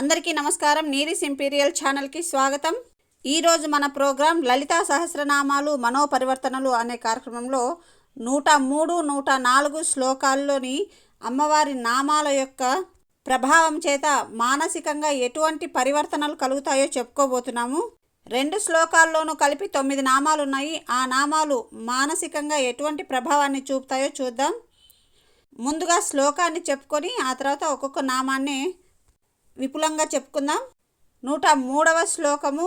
అందరికీ నమస్కారం. నీరిస్ ఇంపీరియల్ ఛానల్కి స్వాగతం. ఈరోజు మన ప్రోగ్రాం లలితా సహస్రనామాలు మనోపరివర్తనలు అనే కార్యక్రమంలో నూట మూడు నూట నాలుగు శ్లోకాల్లోని అమ్మవారి నామాల యొక్క ప్రభావం చేత మానసికంగా ఎటువంటి పరివర్తనలు కలుగుతాయో చెప్పుకోబోతున్నాము. రెండు శ్లోకాల్లోనూ కలిపి తొమ్మిది నామాలు ఉన్నాయి ఆ నామాలు మానసికంగా ఎటువంటి ప్రభావాన్ని చూపుతాయో చూద్దాం. ముందుగా శ్లోకాన్ని చెప్పుకొని ఆ తర్వాత ఒక్కొక్క నామాన్ని విపులంగా చెప్పుకుందాం. నూట మూడవ శ్లోకము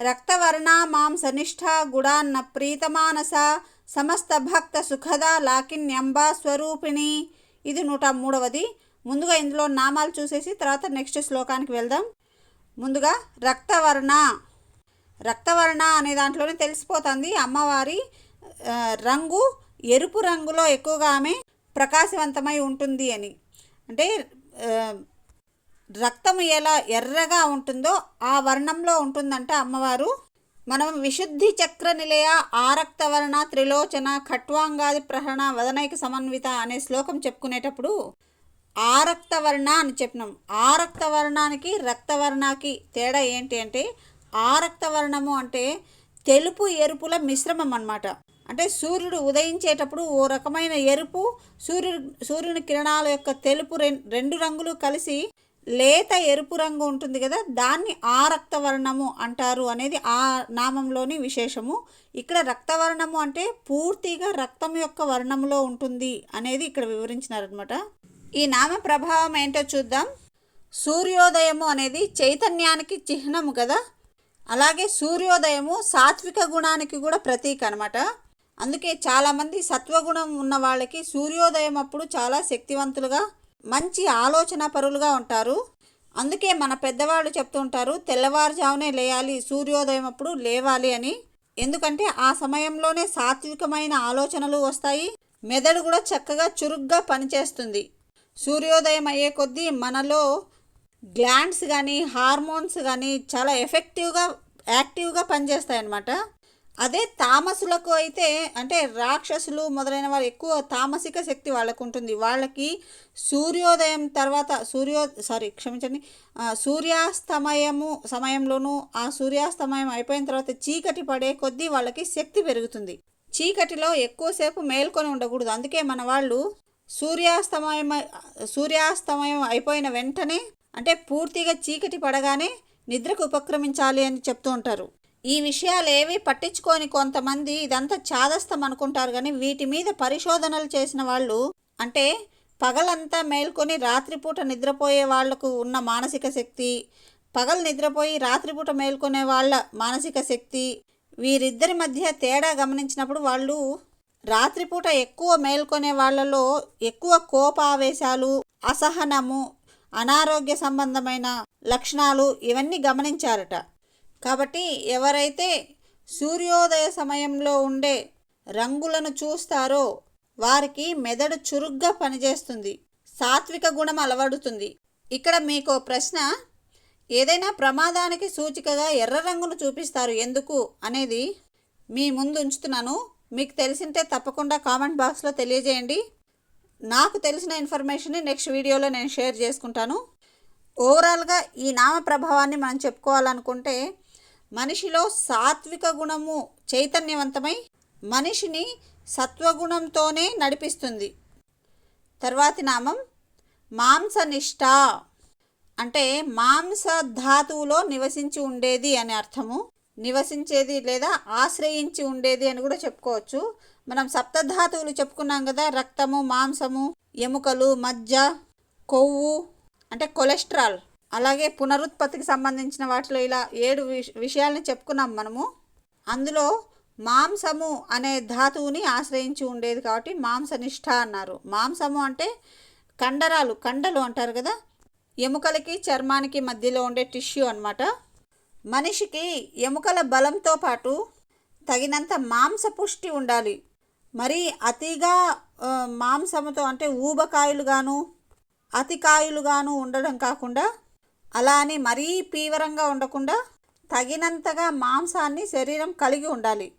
రక్తవర్ణ మాంసనిష్ఠ గుడాన్న ప్రీతమానస సమస్త భక్త సుఖద లాకిన్యంబ స్వరూపిణి. ఇది నూట మూడవది. ముందుగా ఇందులో నామాలు చూసేసి తర్వాత నెక్స్ట్ శ్లోకానికి వెళ్దాం. ముందుగా రక్తవర్ణ. రక్తవర్ణ అనే దాంట్లోనే తెలిసిపోతుంది. అమ్మవారి రంగు ఎరుపు రంగులో ఎక్కువగా ఆమె ప్రకాశవంతమై ఉంటుంది అని. అంటే రక్తం ఎలా ఎర్రగా ఉంటుందో ఆ వర్ణంలో ఉంటుందంట అమ్మవారు. మనం విశుద్ధి చక్ర నిలయ ఆరక్తవర్ణ త్రిలోచన ఖట్వాంగాది ప్రహరణ వదనైక సమన్విత అనే శ్లోకం చెప్పుకునేటప్పుడు ఆరక్తవర్ణ అని చెప్పినాం. ఆరక్తవర్ణానికి రక్తవర్ణానికి తేడా ఏంటి అంటే ఆరక్తవర్ణము అంటే తెలుపు ఎరుపుల మిశ్రమం అన్నమాట. అంటే సూర్యుడు ఉదయించేటప్పుడు ఓ రకమైన ఎరుపు సూర్యుడు సూర్యుని కిరణాల యొక్క తెలుపు రెండు రంగులు కలిసి లేత ఎరుపు రంగు ఉంటుంది కదా దాన్ని ఆ రక్తవర్ణము అంటారు అనేది ఆ నామంలోని విశేషము. ఇక్కడ రక్తవర్ణము అంటే పూర్తిగా రక్తం యొక్క వర్ణములో ఉంటుంది అనేది ఇక్కడ వివరించినారనమాట ఈ నామ ప్రభావం ఏంటో చూద్దాం. సూర్యోదయము అనేది చైతన్యానికి చిహ్నము కదా అలాగే సూర్యోదయము సాత్విక గుణానికి కూడా ప్రతీక అనమాట అందుకే చాలామంది సత్వగుణం ఉన్న వాళ్ళకి సూర్యోదయం అప్పుడు చాలా శక్తివంతులుగా మంచి ఆలోచన పరులుగా ఉంటారు. అందుకే మన పెద్దవాళ్ళు చెప్తుంటారు తెల్లవారుజామునే లేయాలి సూర్యోదయం అప్పుడు లేవాలి అని. ఎందుకంటే ఆ సమయంలోనే సాత్వికమైన ఆలోచనలు వస్తాయి మెదడు కూడా చక్కగా చురుగ్గా పనిచేస్తుంది. సూర్యోదయం అయ్యే కొద్దీ మనలో గ్లాండ్స్ కానీ హార్మోన్స్ కానీ చాలా ఎఫెక్టివ్గా యాక్టివ్గా పనిచేస్తాయి అన్నమాట అదే తామసులకు అయితే అంటే రాక్షసులు మొదలైన వాళ్ళు ఎక్కువ తామసిక శక్తి వాళ్ళకు ఉంటుంది వాళ్ళకి సూర్యోదయం తర్వాత సూర్యో సారీ క్షమించండి సూర్యాస్తమయము సమయంలోనూ ఆ సూర్యాస్తమయం అయిపోయిన తర్వాత చీకటి పడే కొద్దీ వాళ్ళకి శక్తి పెరుగుతుంది. చీకటిలో ఎక్కువసేపు మేల్కొని ఉండకూడదు. అందుకే మన వాళ్ళు సూర్యాస్తమయం సూర్యాస్తమయం అయిపోయిన వెంటనే అంటే పూర్తిగా చీకటి పడగానే నిద్రకు ఉపక్రమించాలి అని చెప్తూ ఉంటారు. ఈ విషయాలు ఏవి పట్టించుకొని కొంతమంది ఇదంతా చాదస్తం అనుకుంటారు కానీ వీటి మీద పరిశోధనలు చేసిన వాళ్ళు అంటే పగలంతా మేల్కొని రాత్రిపూట నిద్రపోయే వాళ్ళకు ఉన్న మానసిక శక్తి పగలు నిద్రపోయి రాత్రిపూట మేల్కొనే వాళ్ళ మానసిక శక్తి వీరిద్దరి మధ్య తేడా గమనించినప్పుడు వాళ్ళు రాత్రిపూట ఎక్కువ మేల్కొనే వాళ్ళలో ఎక్కువ కోపావేశాలు అసహనము అనారోగ్య సంబంధమైన లక్షణాలు ఇవన్నీ గమనించారట. కాబట్టి ఎవరైతే సూర్యోదయ సమయంలో ఉండే రంగులను చూస్తారో వారికి మెదడు చురుగ్గా పనిచేస్తుంది. సాత్విక గుణం అలవడుతుంది. ఇక్కడ మీకు ప్రశ్న. ఏదైనా ప్రమాదానికి సూచికగా ఎర్ర రంగును చూపిస్తారు ఎందుకు అనేది మీ ముందు ఉంచుతున్నాను. మీకు తెలిసింటే తప్పకుండా కామెంట్ బాక్స్లో తెలియజేయండి. నాకు తెలిసిన ఇన్ఫర్మేషన్ని నెక్స్ట్ వీడియోలో నేను షేర్ చేసుకుంటాను. ఓవరాల్గా ఈ నామ ప్రభావాన్ని మనం చెప్పుకోవాలనుకుంటే మనిషిలో సాత్విక గుణము చైతన్యవంతమై మనిషిని సత్వగుణంతోనే నడిపిస్తుంది. తర్వాతి నామం మాంసనిష్ట. అంటే మాంస ధాతువులో నివసించి ఉండేది అని అర్థము. నివసించేది లేదా ఆశ్రయించి ఉండేది అని కూడా చెప్పుకోవచ్చు. మనం సప్తధాతువులు చెప్పుకున్నాం కదా రక్తము మాంసము ఎముకలు మజ్జ కొవ్వు అంటే కొలెస్ట్రాల్. అలాగే పునరుత్పత్తికి సంబంధించిన వాటిలో ఇలా ఏడు విష విషయాల్ని చెప్పుకున్నాం మనము. అందులో మాంసము అనే ధాతువుని ఆశ్రయించి ఉండేది కాబట్టి మాంసనిష్ట అన్నారు. మాంసము అంటే కండరాలు కండలు అంటారు కదా? ఎముకలకి చర్మానికి మధ్యలో ఉండే టిష్యూ అన్నమాట. మనిషికి ఎముకల బలంతో పాటు తగినంత మాంస పుష్టి ఉండాలి. మరి అతిగా మాంసముతో అంటే ఊబకాయలుగాను అతికాయులుగాను ఉండడం కాకుండా అలా అని మరీ తీవ్రంగా ఉండకుండా తగినంతగా మాంసాన్ని శరీరం కలిగి ఉండాలి.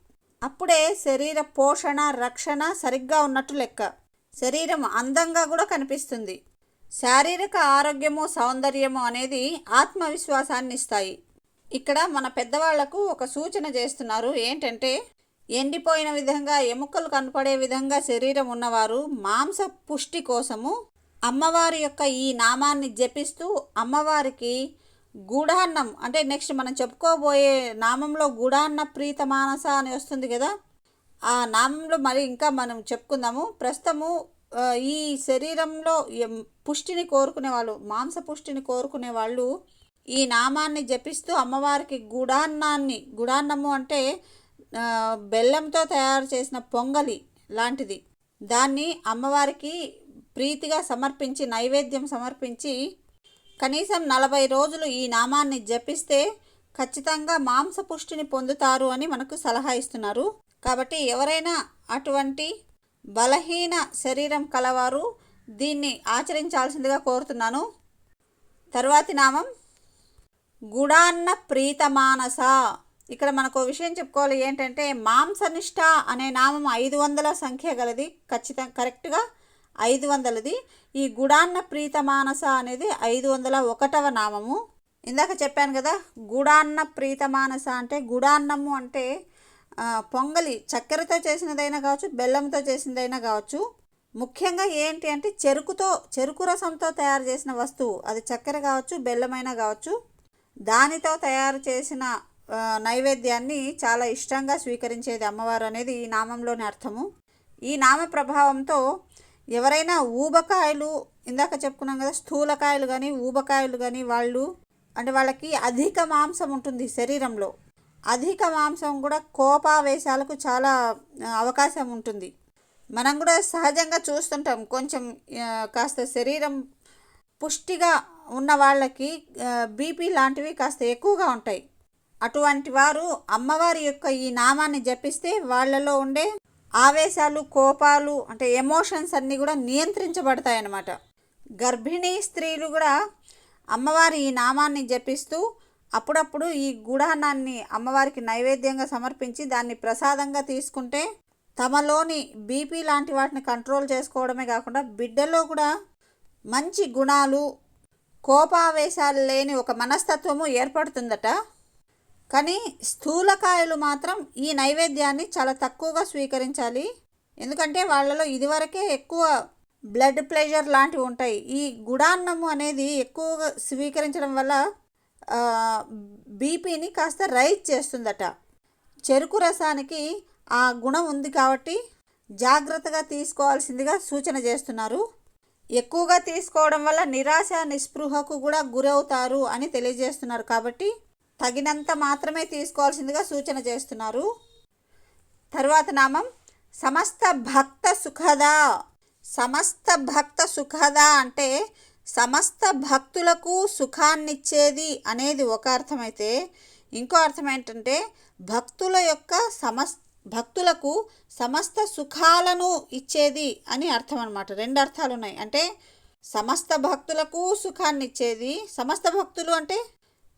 అప్పుడే శరీర పోషణ రక్షణ సరిగ్గా ఉన్నట్టు లెక్క. శరీరం అందంగా కూడా కనిపిస్తుంది. శారీరక ఆరోగ్యము సౌందర్యము అనేది ఆత్మవిశ్వాసాన్ని ఇస్తాయి. ఇక్కడ మన పెద్దవాళ్ళకు ఒక సూచన చేస్తున్నారు. ఏంటంటే ఎండిపోయిన విధంగా ఎముకలు కనపడే విధంగా శరీరం ఉన్నవారు మాంస పుష్టి కోసము అమ్మవారి యొక్క ఈ నామాన్ని జపిస్తూ అమ్మవారికి గూఢాన్నం అంటే నెక్స్ట్ మనం చెప్పుకోబోయే నామంలో గూఢాన్న ప్రీత మానస అని వస్తుంది కదా ఆ నామంలో మరి ఇంకా మనం చెప్పుకుందాము. ప్రస్తుతము ఈ శరీరంలో పుష్టిని కోరుకునే వాళ్ళు మాంస పుష్టిని కోరుకునే వాళ్ళు ఈ నామాన్ని జపిస్తూ అమ్మవారికి గుడాన్నాన్ని గుడాన్నము అంటే బెల్లంతో తయారు చేసిన పొంగలి లాంటిది. దాన్ని అమ్మవారికి ప్రీతిగా సమర్పించి నైవేద్యం సమర్పించి కనీసం నలభై రోజులు ఈ నామాన్ని జపిస్తే ఖచ్చితంగా మాంసపుష్టిని పొందుతారు అని మనకు సలహా ఇస్తున్నారు. కాబట్టి ఎవరైనా అటువంటి బలహీన శరీరం కలవారు దీన్ని ఆచరించాల్సిందిగా కోరుతున్నాను. తర్వాతి నామం గుడాన్న ప్రీతమానస. ఇక్కడ మనకు విషయం చెప్పుకోవాలి ఏంటంటే మాంసనిష్ట అనే నామం ఐదు వందల సంఖ్య గలది. ఖచ్చితంగా కరెక్ట్గా ఐదు వందలది. ఈ గుడాన్న ప్రీతమానస అనేది ఐదు వందల ఒకటవ నామము. ఇందాక చెప్పాను కదా గుడాన్న ప్రీతమానస అంటే గుడాన్నము అంటే పొంగలి చక్కెరతో చేసినదైనా కావచ్చు బెల్లంతో చేసినదైనా కావచ్చు. ముఖ్యంగా ఏంటి అంటే చెరుకుతో చెరుకు రసంతో తయారు చేసిన వస్తువు. అది చక్కెర కావచ్చు బెల్లమైనా కావచ్చు. దానితో తయారు చేసిన నైవేద్యాన్ని చాలా ఇష్టంగా స్వీకరించేది అమ్మవారు అనేది ఈ నామంలోని అర్థము. ఈ నామ ప్రభావంతో ఎవరైనా ఊబకాయలు ఇందాక చెప్పుకున్నాం కదా స్థూలకాయలు కానీ ఊబకాయలు కానీ వాళ్ళు అంటే వాళ్ళకి అధిక మాంసం ఉంటుంది శరీరంలో. అధిక మాంసం కూడా కోపావేశాలకు చాలా అవకాశం ఉంటుంది. మనం కూడా సహజంగా చూస్తుంటాం కొంచెం కాస్త శరీరం పుష్టిగా ఉన్న వాళ్ళకి బీపీ లాంటివి కాస్త ఎక్కువగా ఉంటాయి. అటువంటి వారు అమ్మవారి యొక్క ఈ నామాన్ని జపిస్తే వాళ్ళలో ఉండే ఆవేశాలు కోపాలు అంటే ఎమోషన్స్ అన్నీ కూడా నియంత్రించబడతాయి అన్నమాట గర్భిణీ స్త్రీలు కూడా అమ్మవారి ఈ నామాన్ని జపిస్తూ అప్పుడప్పుడు ఈ గుడానాన్ని అమ్మవారికి నైవేద్యంగా సమర్పించి దాన్ని ప్రసాదంగా తీసుకుంటే తమలోని బీపీ లాంటి వాటిని కంట్రోల్ చేసుకోవడమే కాకుండా బిడ్డలో కూడా మంచి గుణాలు కోపావేశాలు లేని ఒక మనస్తత్వము ఏర్పడుతుందట. కానీ స్థూలకాయలు మాత్రం ఈ నైవేద్యాన్ని చాలా తక్కువగా స్వీకరించాలి. ఎందుకంటే వాళ్ళలో ఇదివరకే ఎక్కువ బ్లడ్ ప్రెషర్ లాంటివి ఉంటాయి. ఈ గుడాన్నము అనేది ఎక్కువగా స్వీకరించడం వల్ల బీపీని కాస్త రైజ్ చేస్తుందట. చెరుకు రసానికి ఆ గుణం ఉంది కాబట్టి జాగ్రత్తగా తీసుకోవాల్సిందిగా సూచన చేస్తున్నారు. ఎక్కువగా తీసుకోవడం వల్ల నిరాశ నిస్పృహకు కూడా గురవుతారు అని తెలియజేస్తున్నారు కాబట్టి తగినంత మాత్రమే తీసుకోవాల్సిందిగా సూచన చేస్తున్నారు. తరువాత నామం సమస్త భక్త సుఖద. సమస్త భక్త సుఖద అంటే సమస్త భక్తులకు సుఖాన్నిచ్చేది అనేది ఒక అర్థమైతే ఇంకో అర్థం ఏంటంటే భక్తుల యొక్క సమస్ భక్తులకు సమస్త సుఖాలను ఇచ్చేది అని అర్థం అనమాట రెండు అర్థాలు ఉన్నాయి అంటే సమస్త భక్తులకు సుఖాన్ని ఇచ్చేది సమస్త భక్తులు అంటే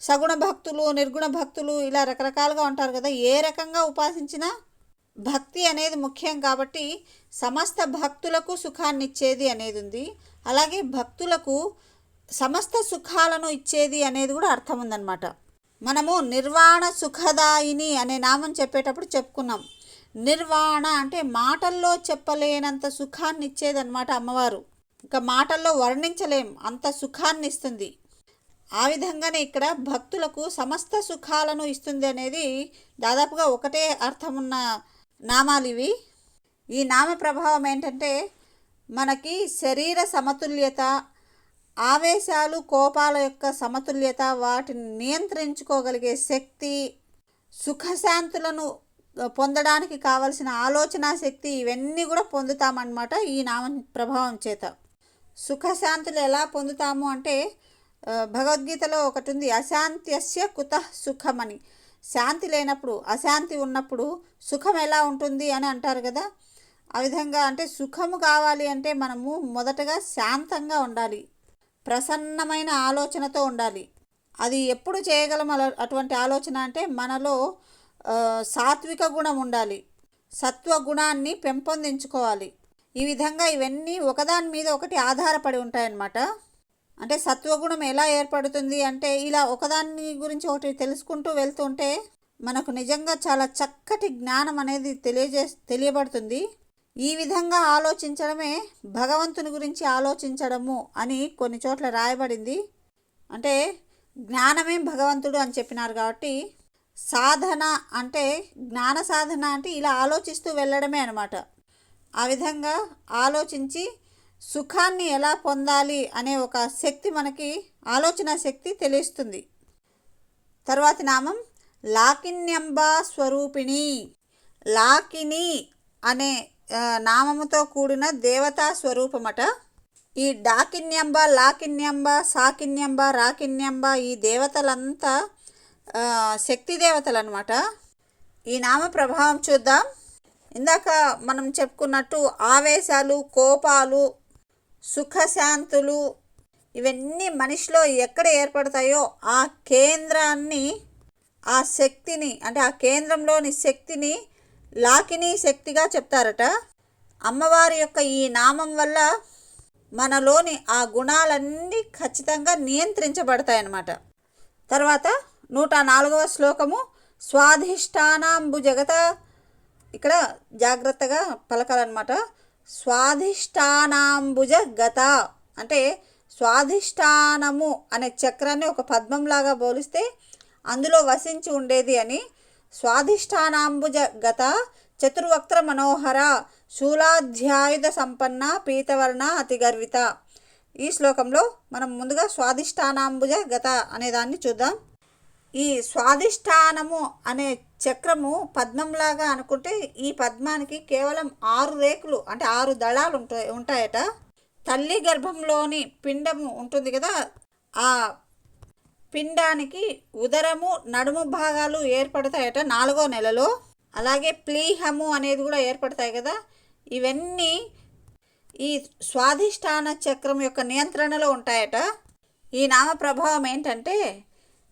సగుణ భక్తులు నిర్గుణ భక్తులు ఇలా రకరకాలుగా ఉంటారు కదా. ఏ రకంగా ఉపాసించినా భక్తి అనేది ముఖ్యం కాబట్టి సమస్త భక్తులకు సుఖాన్ని ఇచ్చేది అనేది ఉంది. అలాగే భక్తులకు సమస్త సుఖాలను ఇచ్చేది అనేది కూడా అర్థం ఉందన్నమాట. మనము నిర్వాణ సుఖదాయిని అనే నామం చెప్పేటప్పుడు చెప్పుకున్నాం. నిర్వాణ అంటే మాటల్లో చెప్పలేనంత సుఖాన్ని ఇచ్చేదన్నమాట అమ్మవారు. ఇంకా మాటల్లో వర్ణించలేం. అంత సుఖాన్ని ఇస్తుంది. ఆ విధంగానే ఇక్కడ భక్తులకు సమస్త సుఖాలను ఇస్తుంది అనేది దాదాపుగా ఒకటే అర్థం ఉన్న నామాలు ఇవి. ఈ నామ ప్రభావం ఏంటంటే మనకి శరీర సమతుల్యత ఆవేశాలు కోపాల యొక్క సమతుల్యత వాటిని నియంత్రించుకోగలిగే శక్తి సుఖశాంతులను పొందడానికి కావలసిన ఆలోచన శక్తి ఇవన్నీ కూడా పొందుతామన్నమాట ఈ నామ ప్రభావం చేత. సుఖశాంతులు ఎలా పొందుతాము అంటే భగవద్గీతలో ఒకటి ఉంది అశాంత్యస్య కుత సుఖమని. శాంతి లేనప్పుడు అశాంతి ఉన్నప్పుడు సుఖం ఎలా ఉంటుంది అని అంటారు కదా. ఆ విధంగా అంటే సుఖము కావాలి అంటే మనము మొదటగా శాంతంగా ఉండాలి. ప్రసన్నమైన ఆలోచనతో ఉండాలి. అది ఎప్పుడు చేయగలం అటువంటి ఆలోచన అంటే మనలో సాత్విక గుణం ఉండాలి. సత్వ గుణాన్ని పెంపొందించుకోవాలి. ఈ విధంగా ఇవన్నీ ఒకదాని మీద ఒకటి ఆధారపడి ఉంటాయన్నమాట. అంటే సత్వగుణం ఎలా ఏర్పడుతుంది అంటే ఇలా ఒకదాని గురించి ఒకటి తెలుసుకుంటూ వెళ్తుంటే మనకు నిజంగా చాలా చక్కటి జ్ఞానం అనేది తెలియజే తెలియబడుతుంది. ఈ విధంగా ఆలోచించడమే భగవంతుని గురించి ఆలోచించడము అని కొన్ని చోట్ల రాయబడింది. అంటే జ్ఞానమే భగవంతుడు అని చెప్పినారు కాబట్టి సాధన అంటే జ్ఞాన సాధన అంటే ఇలా ఆలోచిస్తూ వెళ్ళడమే అనమాట ఆ విధంగా ఆలోచించి సుఖాన్ని ఎలా పొందాలి అనే ఒక శక్తి మనకి ఆలోచన శక్తి తెలుస్తుంది. తర్వాతి నామం లాకిన్యంబా స్వరూపిణి. లాకిని అనే నామముతో కూడిన దేవతా స్వరూపమట. ఈ డాకిన్యంబ లాకిన్యంబ సాకిన్యంబ రాకిన్యంబ ఈ దేవతలంతా శక్తి దేవతలు అనమాట ఈ నామ ప్రభావం చూద్దాం. ఇందాక మనం చెప్పుకున్నట్టు ఆవేశాలు కోపాలు సుఖశాంతులు ఇవన్నీ మనిషిలో ఎక్కడ ఏర్పడతాయో ఆ కేంద్రాన్ని ఆ శక్తిని అంటే ఆ కేంద్రంలోని శక్తిని లాకిని శక్తిగా చెప్తారట. అమ్మవారి యొక్క ఈ నామం వల్ల మనలోని ఆ గుణాలన్నీ ఖచ్చితంగా నియంత్రించబడతాయన్నమాట. తర్వాత నూట నాలుగవ శ్లోకము స్వాధిష్టానాంబు జగత. ఇక్కడ జాగ్రత్తగా పలకాలన్నమాట. స్వాధిష్టానాంబుజగత అంటే స్వాధిష్టానము అనే చక్రాన్ని ఒక పద్మంలాగా పోలిస్తే అందులో వసించి ఉండేది అని స్వాధిష్టానాంబుజ గత చతుర్వక్త్ర మనోహర శూలాధ్యాయుధ సంపన్న పీతవర్ణ అతి గర్విత ఈ శ్లోకంలో మనం ముందుగా స్వాధిష్టానాంబుజ గత అనేదాన్ని చూద్దాం. ఈ స్వాధిష్టానము అనే చక్రము పద్మంలాగా అనుకుంటే ఈ పద్మానికి కేవలం ఆరు రేకులు అంటే ఆరు దళాలు ఉంటాయి ఉంటాయట. తల్లి గర్భంలోని పిండము ఉంటుంది కదా ఆ పిండానికి ఉదరము నడుము భాగాలు ఏర్పడతాయట నాలుగో నెలలో. అలాగే ప్లీహము అనేది కూడా ఏర్పడతాయి కదా. ఇవన్నీ ఈ స్వాధిష్టాన చక్రం యొక్క నియంత్రణలో ఉంటాయట. ఈ నామ ప్రభావం ఏంటంటే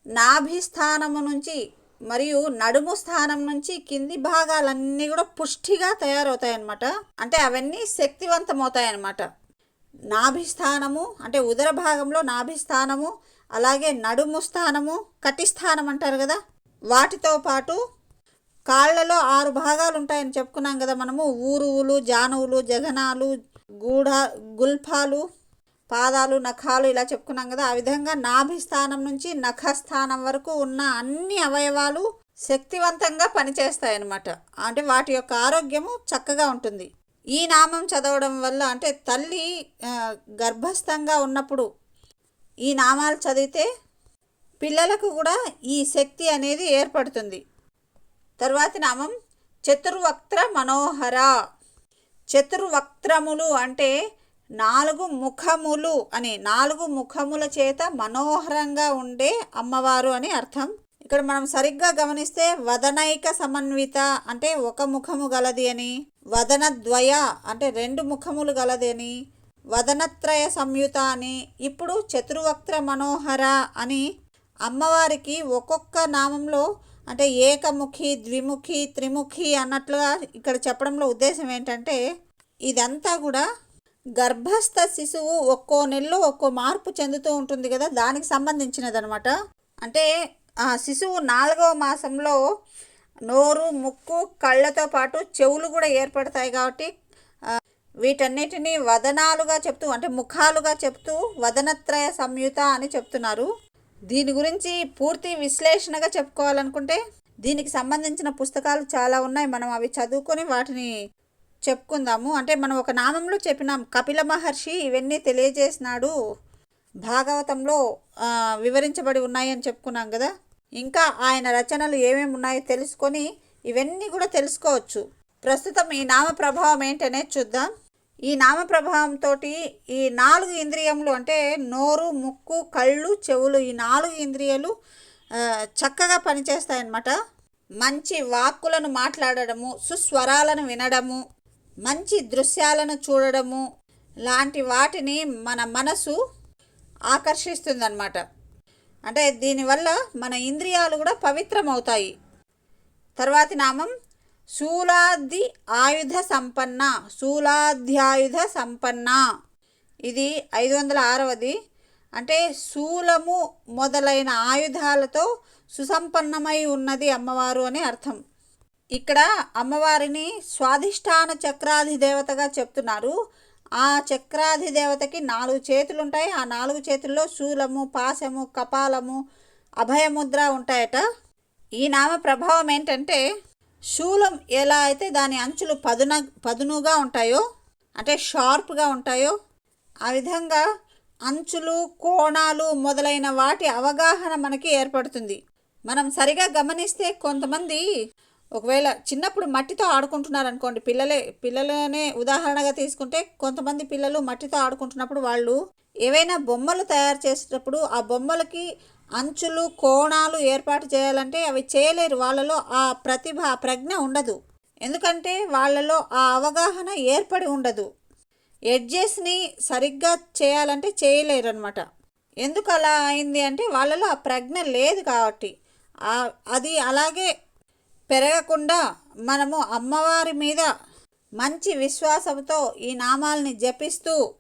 నాభిస్థానము నుంచి మరియు నడుము స్థానం నుంచి కింది భాగాలన్నీ కూడా పుష్టిగా తయారవుతాయన్నమాట. అంటే అవన్నీ శక్తివంతమవుతాయన్నమాట. నాభిస్థానము అంటే ఉదర భాగంలో నాభిస్థానము అలాగే నడుము స్థానము కటిస్థానం అంటారు కదా. వాటితో పాటు కాళ్ళలో ఆరు భాగాలు ఉంటాయని చెప్పుకున్నాం కదా మనము. ఊరువులు జానువులు జగనాలు గూఢ గుల్ఫాలు పాదాలు నఖాలు ఇలా చెప్పుకున్నాం కదా ఆ విధంగా నాభి స్థానం నుంచి నఖస్థానం వరకు ఉన్న అన్ని అవయవాలు శక్తివంతంగా పనిచేస్తాయి అన్నమాట అంటే వాటి యొక్క ఆరోగ్యము చక్కగా ఉంటుంది. ఈ నామం చదవడం వల్ల అంటే తల్లి గర్భస్థంగా ఉన్నప్పుడు ఈ నామాలు చదివితే పిల్లలకు కూడా ఈ శక్తి అనేది ఏర్పడుతుంది. తర్వాతి నామం చతుర్వక్త్ర మనోహర. చతుర్వక్త్రములు అంటే నాలుగు ముఖములు అని నాలుగు ముఖముల చేత మనోహరంగా ఉండే అమ్మవారు అని అర్థం. ఇక్కడ మనం సరిగ్గా గమనిస్తే వదనైక సమన్విత అంటే ఒక ముఖము గలది అని వదనద్వయ అంటే రెండు ముఖములు గలది అని వదనత్రయ సంయుత అని ఇప్పుడు చతుర్వక్త్ర మనోహర అని అమ్మవారికి ఒక్కొక్క నామంలో అంటే ఏకముఖి ద్విముఖి త్రిముఖి అన్నట్లుగా ఇక్కడ చెప్పడంలో ఉద్దేశం ఏంటంటే ఇదంతా కూడా గర్భస్థ శిశువు ఒక్కో నెలలో ఒక్కో మార్పు చెందుతూ ఉంటుంది కదా దానికి సంబంధించినదనమాట అంటే ఆ శిశువు నాలుగవ మాసంలో నోరు ముక్కు కళ్ళతో పాటు చెవులు కూడా ఏర్పడతాయి కాబట్టి వీటన్నిటినీ వీటన్నిటిని వదనాలుగా చెప్తూ అంటే ముఖాలుగా చెప్తూ వదనత్రయ సంయుత అని చెప్తున్నారు. దీని గురించి పూర్తి విశ్లేషణగా చెప్పుకోవాలనుకుంటే దీనికి సంబంధించిన పుస్తకాలు చాలా ఉన్నాయి. మనం అవి చదువుకొని వాటిని చెప్పుకుందాము. అంటే మనం ఒక నామంలో చెప్పినాం కపిల మహర్షి ఇవన్నీ తెలియజేసినాడు. భాగవతంలో వివరించబడి ఉన్నాయని చెప్పుకున్నాం కదా. ఇంకా ఆయన రచనలు ఏమేమి ఉన్నాయో తెలుసుకొని ఇవన్నీ కూడా తెలుసుకోవచ్చు. ప్రస్తుతం ఈ నామ ప్రభావం ఏంటనేది చూద్దాం. ఈ నామ ప్రభావంతో ఈ నాలుగు ఇంద్రియములు అంటే నోరు ముక్కు కళ్ళు చెవులు ఈ నాలుగు ఇంద్రియాలు చక్కగా పనిచేస్తాయన్నమాట. మంచి వాక్కులను మాట్లాడడము సుస్వరాలను వినడము మంచి దృశ్యాలను చూడడము లాంటి వాటిని మన మనసు ఆకర్షిస్తుందన్నమాట. అంటే దీనివల్ల మన ఇంద్రియాలు కూడా పవిత్రమవుతాయి. తర్వాతి నామం శూలాది ఆయుధ సంపన్న శూలాధ్యాయుధ సంపన్న. ఇది ఐదు వందల ఆరవది. అంటే శూలము మొదలైన ఆయుధాలతో సుసంపన్నమై ఉన్నది అమ్మవారు అని అర్థం. ఇక్కడ అమ్మవారిని స్వాధిష్టాన చక్రాధి దేవతగా చెప్తున్నారు. ఆ చక్రాధి దేవతకి నాలుగు చేతులు ఉంటాయి ఆ నాలుగు చేతుల్లో శూలము పాశము కపాలము అభయముద్ర ఉంటాయట. ఈ నామ ప్రభావం ఏంటంటే శూలం ఎలా అయితే దాని అంచులు పదున పదునుగా ఉంటాయో అంటే షార్ప్గా ఉంటాయో ఆ విధంగా అంచులు కోణాలు మొదలైన వాటి అవగాహన మనకి ఏర్పడుతుంది. మనం సరిగా గమనిస్తే కొంతమంది ఒకవేళ చిన్నప్పుడు మట్టితో ఆడుకుంటున్నారు అనుకోండి పిల్లలే పిల్లలనే ఉదాహరణగా తీసుకుంటే కొంతమంది పిల్లలు మట్టితో ఆడుకుంటున్నప్పుడు వాళ్ళు ఏవైనా బొమ్మలు తయారు చేసేటప్పుడు ఆ బొమ్మలకి అంచులు కోణాలు ఏర్పాటు చేయాలంటే అవి చేయలేరు. వాళ్ళలో ఆ ప్రతిభ ఆ ప్రజ్ఞ ఉండదు. ఎందుకంటే వాళ్ళలో ఆ అవగాహన ఏర్పడి ఉండదు. ఎడ్జెస్ని సరిగ్గా చేయాలంటే చేయలేరు అనమాట ఎందుకు అలా అయింది అంటే వాళ్ళలో ఆ ప్రజ్ఞ లేదు కాబట్టి. అది అలాగే పెరగకుండా మనము అమ్మవారి మీద మంచి విశ్వాసంతో ఈ నామాల్ని జపిస్తూ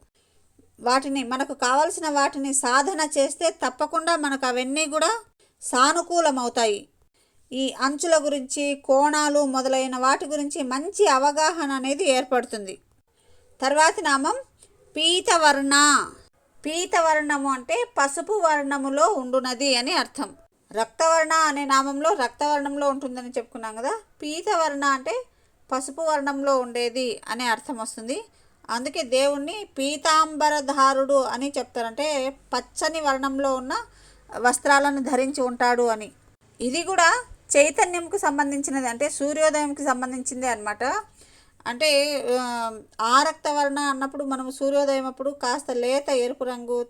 వాటిని మనకు కావలసిన వాటిని సాధన చేస్తే తప్పకుండా మనకు అవన్నీ కూడా సానుకూలమవుతాయి. ఈ అంచుల గురించి కోణాలు మొదలైన వాటి గురించి మంచి అవగాహన అనేది ఏర్పడుతుంది. తర్వాతి నామం పీతవర్ణ. పీతవర్ణము అంటే పసుపు వర్ణములో ఉండునది అని అర్థం. రక్తవర్ణ అనే నామంలో రక్తవర్ణంలో ఉంటుందని చెప్పుకున్నాం కదా. పీతవర్ణ అంటే పసుపు వర్ణంలో ఉండేది అనే అర్థం వస్తుంది. అందుకే దేవుణ్ణి పీతాంబరధారుడు అని చెప్తారంటే పచ్చని వర్ణంలో ఉన్న వస్త్రాలను ధరించి ఉంటాడు అని. ఇది కూడా చైతన్యంకు సంబంధించినది. అంటే సూర్యోదయంకి సంబంధించిందే అన్నమాట. అంటే ఆ, ఆ రక్తవర్ణ అన్నప్పుడు మనం సూర్యోదయం అప్పుడు కాస్త లేత ఎరుపు రంగు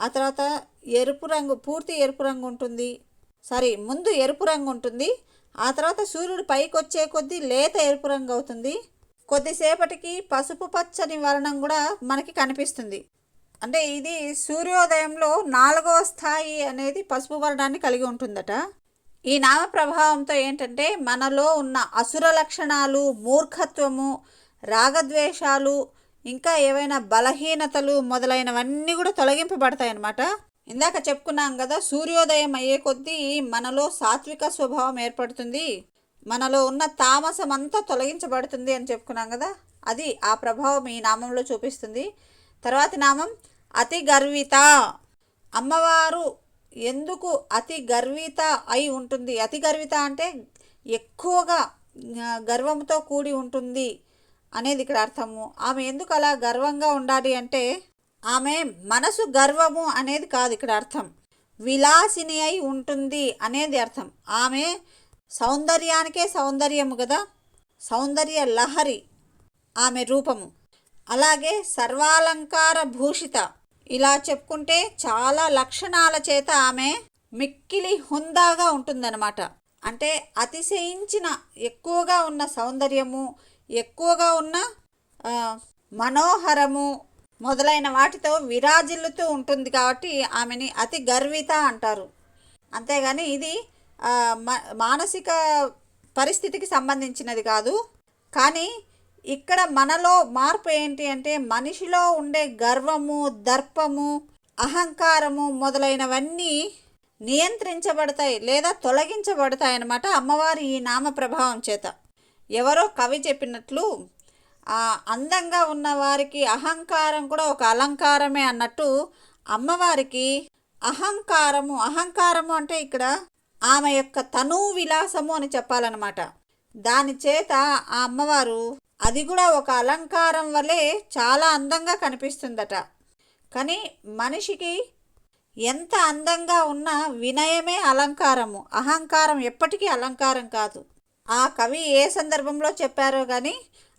ఆ తర్వాత ఎరుపు రంగు పూర్తి ఎరుపు రంగు ఉంటుంది. సారీ ముందు ఎరుపు రంగు ఉంటుంది. ఆ తర్వాత సూర్యుడు పైకి వచ్చే కొద్దీ లేత ఎరుపు రంగు అవుతుంది. కొద్దిసేపటికి పసుపు పచ్చని వర్ణం కూడా మనకి కనిపిస్తుంది. అంటే ఇది సూర్యోదయంలో నాలుగవ స్థాయి అనేది పసుపు వర్ణాన్ని కలిగి ఉంటుందట. ఈ నామ ప్రభావంతో ఏంటంటే మనలో ఉన్న అసుర లక్షణాలు మూర్ఖత్వము రాగద్వేషాలు ఇంకా ఏవైనా బలహీనతలు మొదలైనవన్నీ కూడా తొలగింపబడతాయి అన్నమాట ఇందాక చెప్పుకున్నాం కదా సూర్యోదయం అయ్యే కొద్దీ మనలో సాత్విక స్వభావం ఏర్పడుతుంది. మనలో ఉన్న తామసం అంతా తొలగించబడుతుంది అని చెప్పుకున్నాం కదా అది ఆ ప్రభావం ఈ నామంలో చూపిస్తుంది. తర్వాతి నామం అతి గర్విత అమ్మవారు ఎందుకు అతి గర్విత అయి ఉంటుంది? అతి గర్విత అంటే ఎక్కువగా గర్వంతో కూడి ఉంటుంది అనేది ఇక్కడ అర్థము. ఆమె ఎందుకు అలా గర్వంగా ఉండాలి అంటే ఆమె మనసు గర్వము అనేది కాదు ఇక్కడ అర్థం. విలాసిని అయి ఉంటుంది అనేది అర్థం. ఆమె సౌందర్యానికే సౌందర్యము కదా సౌందర్య లహరి ఆమె రూపము. అలాగే సర్వాలంకార భూషిత. ఇలా చెప్పుకుంటే చాలా లక్షణాల చేత ఆమె మిక్కిలి హుందాగా ఉంటుందన్నమాట. అంటే అతిశయించిన ఎక్కువగా ఉన్న సౌందర్యము ఎక్కువగా ఉన్న మనోహరము మొదలైన వాటితో విరాజిల్లుతూ ఉంటుంది కాబట్టి ఆమెని అతి గర్విత అంటారు. అంతేగాని ఇది మ- మానసిక పరిస్థితికి సంబంధించినది కాదు. కానీ ఇక్కడ మనలో మార్పు ఏంటి అంటే మనిషిలో ఉండే గర్వము దర్పము అహంకారము మొదలైనవన్నీ నియంత్రించబడతాయి లేదా తొలగించబడతాయి అన్నమాట అమ్మవారి ఈ నామ ప్రభావం చేత. ఎవరో కవి చెప్పినట్లు అందంగా ఉన్న వారికి అహంకారం కూడా ఒక అలంకారమే అన్నట్టు అమ్మవారికి అహంకారము అహంకారము అంటే ఇక్కడ ఆమె యొక్క తను విలాసము అని చెప్పాలన్నమాట. దాని చేత ఆ అమ్మవారు అది కూడా ఒక అలంకారం వలె చాలా అందంగా కనిపిస్తుందట. కానీ మనిషికి ఎంత అందంగా ఉన్నా వినయమే అలంకారము అహంకారం ఎప్పటికీ అలంకారం కాదు. ఆ కవి ఏ సందర్భంలో చెప్పారో కానీ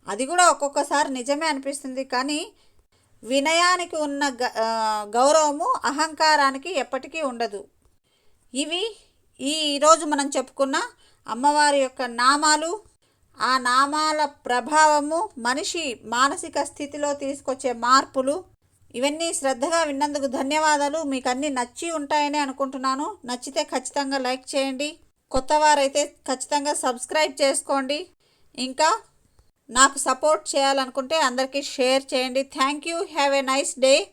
అది కూడా ఒక్కొక్కసారి నిజమే అనిపిస్తుంది. కానీ వినయానికి ఉన్న గ గౌరవము అహంకారానికి ఎప్పటికీ ఉండదు. ఇవి ఈరోజు మనం చెప్పుకున్న అమ్మవారి యొక్క నామాలు ఆ నామాల ప్రభావము మనిషి మానసిక స్థితిలో తీసుకొచ్చే మార్పులు ఇవన్నీ శ్రద్ధగా విన్నందుకు ధన్యవాదాలు. మీకు అన్నీ నచ్చి ఉంటాయని అనుకుంటున్నాను. నచ్చితే ఖచ్చితంగా లైక్ చేయండి. కొత్త వారైతే ఖచ్చితంగా సబ్స్క్రైబ్ చేసుకోండి. ఇంకా నాకు సపోర్ట్ చేయాలనుకుంటే అందరికీ షేర్ చేయండి. Thank you. Have a nice day.